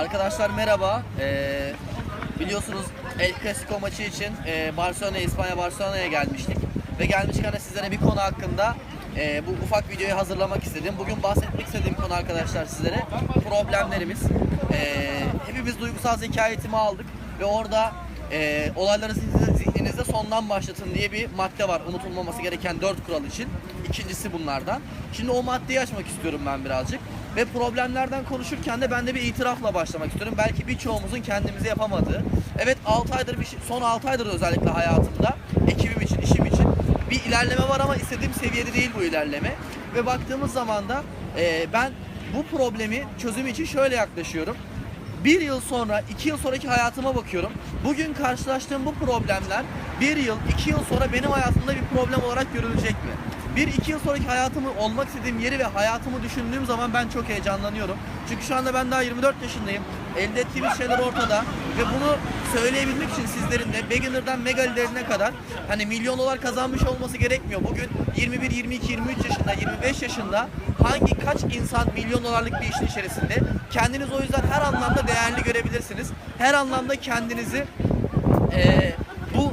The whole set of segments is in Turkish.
Arkadaşlar merhaba. Ee, biliyorsunuz El Clasico maçı için e, Barcelona, İspanya Barcelona'ya gelmiştik. Ve gelmişken de sizlere bir konu hakkında e, bu ufak videoyu hazırlamak istedim. Bugün bahsetmek istediğim konu arkadaşlar sizlere problemlerimiz. E, hepimiz duygusal zeka eğitimi aldık ve orada e, olayları zihninizde, sondan başlatın diye bir madde var. Unutulmaması gereken dört kural için. İkincisi bunlardan. Şimdi o maddeyi açmak istiyorum ben birazcık. Ve problemlerden konuşurken de ben de bir itirafla başlamak istiyorum. Belki birçoğumuzun kendimize yapamadığı. Evet 6 aydır bir şey, son 6 aydır özellikle hayatımda ekibim için, işim için bir ilerleme var ama istediğim seviyede değil bu ilerleme. Ve baktığımız zaman da e, ben bu problemi çözüm için şöyle yaklaşıyorum. Bir yıl sonra, iki yıl sonraki hayatıma bakıyorum. Bugün karşılaştığım bu problemler bir yıl, iki yıl sonra benim hayatımda bir problem olarak görülecek mi? Bir iki yıl sonraki hayatımı olmak istediğim yeri ve hayatımı düşündüğüm zaman ben çok heyecanlanıyorum. Çünkü şu anda ben daha 24 yaşındayım. Elde ettiğimiz şeyler ortada ve bunu söyleyebilmek için sizlerin de beginner'dan mega liderine kadar hani milyon dolar kazanmış olması gerekmiyor. Bugün 21, 22, 23 yaşında, 25 yaşında hangi kaç insan milyon dolarlık bir işin içerisinde kendiniz o yüzden her anlamda değerli görebilirsiniz. Her anlamda kendinizi eee, bu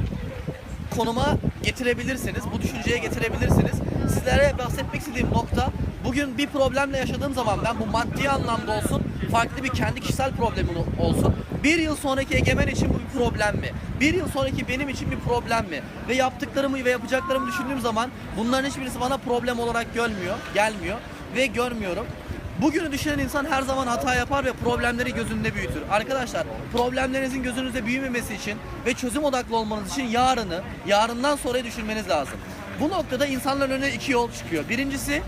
konuma getirebilirsiniz. Bu düşünceye getirebilirsiniz. Sizlere bahsetmek istediğim nokta bugün bir problemle yaşadığım zaman ben bu maddi anlamda olsun farklı bir kendi kişisel problemim olsun. Bir yıl sonraki egemen için bu bir problem mi? Bir yıl sonraki benim için bir problem mi? Ve yaptıklarımı ve yapacaklarımı düşündüğüm zaman bunların hiçbirisi bana problem olarak gelmiyor, gelmiyor ve görmüyorum. Bugünü düşünen insan her zaman hata yapar ve problemleri gözünde büyütür. Arkadaşlar problemlerinizin gözünüzde büyümemesi için ve çözüm odaklı olmanız için yarını, yarından sonrayı düşünmeniz lazım. Bu noktada insanların önüne iki yol çıkıyor. Birincisi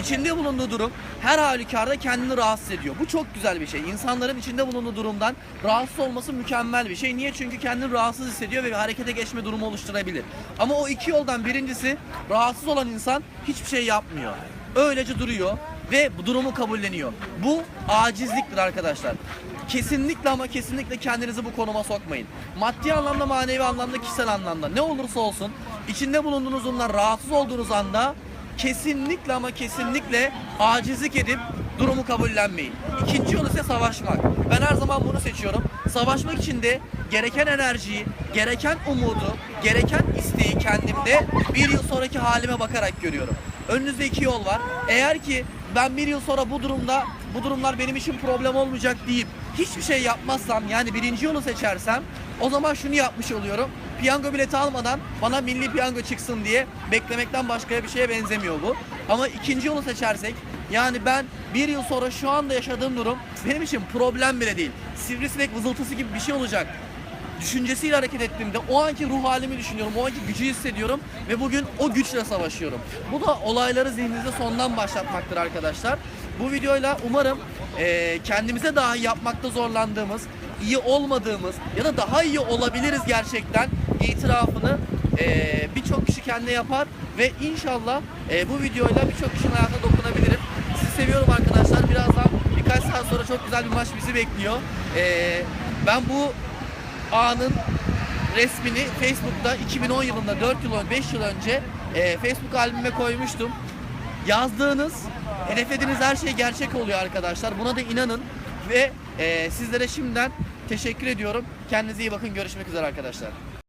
içinde bulunduğu durum her halükarda kendini rahatsız ediyor. Bu çok güzel bir şey. İnsanların içinde bulunduğu durumdan rahatsız olması mükemmel bir şey. Niye? Çünkü kendini rahatsız hissediyor ve bir harekete geçme durumu oluşturabilir. Ama o iki yoldan birincisi rahatsız olan insan hiçbir şey yapmıyor. Öylece duruyor ve bu durumu kabulleniyor. Bu acizliktir arkadaşlar. Kesinlikle ama kesinlikle kendinizi bu konuma sokmayın. Maddi anlamda, manevi anlamda, kişisel anlamda ne olursa olsun içinde bulunduğunuz durumdan rahatsız olduğunuz anda kesinlikle ama kesinlikle acizlik edip durumu kabullenmeyin. İkinci yol ise savaşmak. Ben her zaman bunu seçiyorum. Savaşmak için de gereken enerjiyi, gereken umudu, gereken isteği kendimde bir yıl sonraki halime bakarak görüyorum. Önünüzde iki yol var. Eğer ki ben bir yıl sonra bu durumda bu durumlar benim için problem olmayacak deyip hiçbir şey yapmazsam yani birinci yolu seçersem o zaman şunu yapmış oluyorum. Piyango bileti almadan bana milli piyango çıksın diye beklemekten başka bir şeye benzemiyor bu. Ama ikinci yolu seçersek yani ben bir yıl sonra şu anda yaşadığım durum benim için problem bile değil. Sivrisinek vızıltısı gibi bir şey olacak düşüncesiyle hareket ettiğimde o anki ruh halimi düşünüyorum, o anki gücü hissediyorum ve bugün o güçle savaşıyorum. Bu da olayları zihninizde sondan başlatmaktır arkadaşlar. Bu videoyla umarım eee, kendimize dahi yapmakta zorlandığımız, iyi olmadığımız ya da daha iyi olabiliriz gerçekten itirafını eee, birçok kişi kendine yapar ve inşallah eee, bu videoyla birçok kişinin hayatına dokunabilirim. Sizi seviyorum arkadaşlar. Birazdan birkaç saat sonra çok güzel bir maç bizi bekliyor. Eee, ben bu anın resmini Facebook'ta 2010 yılında 4 yıl önce 5 yıl önce e, Facebook albüme koymuştum. Yazdığınız, hedeflediğiniz her şey gerçek oluyor arkadaşlar. Buna da inanın ve e, sizlere şimdiden teşekkür ediyorum. Kendinize iyi bakın. Görüşmek üzere arkadaşlar.